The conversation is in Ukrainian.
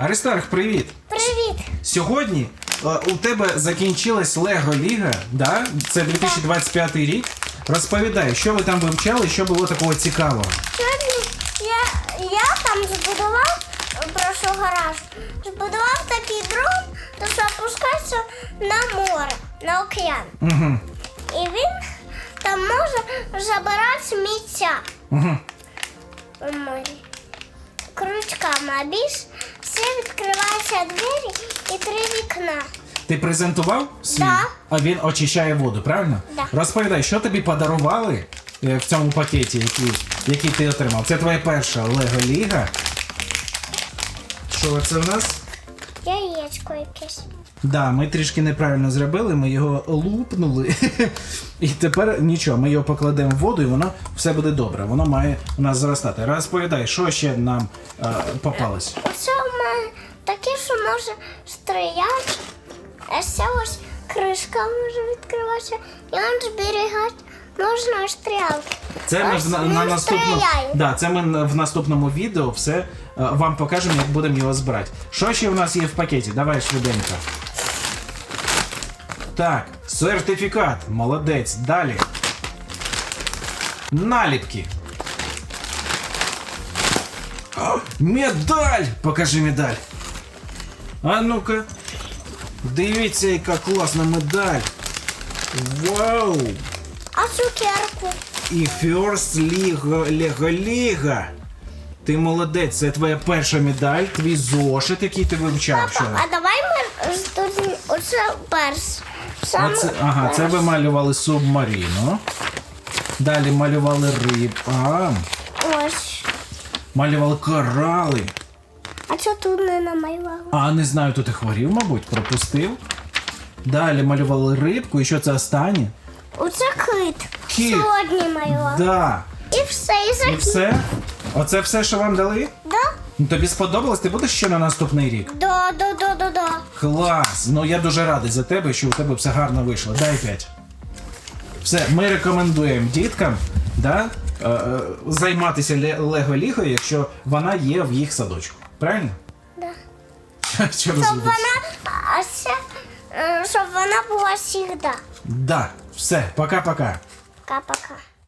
Аристарх, привіт! Привіт! Сьогодні е, у тебе закінчилась Лего Ліга, да? Це 2025 рік. Розповідай, що ви там вивчали, що було такого цікавого. Сьогодні я, я там збудував прошу гараж, збудував такий дрон, то що опускається на море, на океан. Угу. І він там може забирати сміття Угу. у морі. Крючками, а більш все відкриваються двері і три вікна. Ти презентував свій? Да. А він очищає воду, правильно? Да. Розповідай, що тобі подарували е, в цьому пакеті, який, який ти отримав. Це твоя перша Лего Ліга. Що це в нас? Яєчко якесь. Да, ми трішки неправильно зробили, ми його лупнули. І тепер нічого, ми його покладемо в воду і воно все буде добре. Воно має у нас зростати. Розповідай, що ще нам е, попалось? У мене таке, що може стріляти. А це ось кришка може відкриватися. І он зберігати можна стрілки. Це ми в, на, на наступному да, це ми в наступному відео все е, вам покажемо, як будемо його збирати. Що ще в нас є в пакеті? Давай швиденько. Так, сертифікат. Молодець. Далі. Наліпки. Медаль! Покажи медаль. А ну-ка. Дивіться, яка класна медаль. Вау! А цукерку. І First League, Лего Ліга. Ти молодець, це твоя перша медаль, твій зошит, який ти вивчав Папа, вчора. а давай ми тут оце перс. Саме Оце, ага, це перс. ви малювали субмарину. Далі малювали риб. А, Ось. Малювали корали. А що тут не намалювала? А не знаю, тут і хворів, мабуть, пропустив. Далі малювали рибку, і що це останнє? Оце кит. Кит. Сьогодні малювала. Да. І все, і І закінчила. все? Оце все, що вам дали? Да? Ну, Тобі сподобалось? Ти будеш ще на наступний рік? Да, да, да, да, да. Клас! Ну я дуже радий за тебе, що у тебе все гарно вийшло. Дай 5. Все, ми рекомендуємо діткам да, займатися ле- Лего Лігою, якщо вона є в їх садочку. Правильно? Да. Що Щоб вона, а е, щоб вона була завжди. Да. Все, пока-пока. Пока-пока.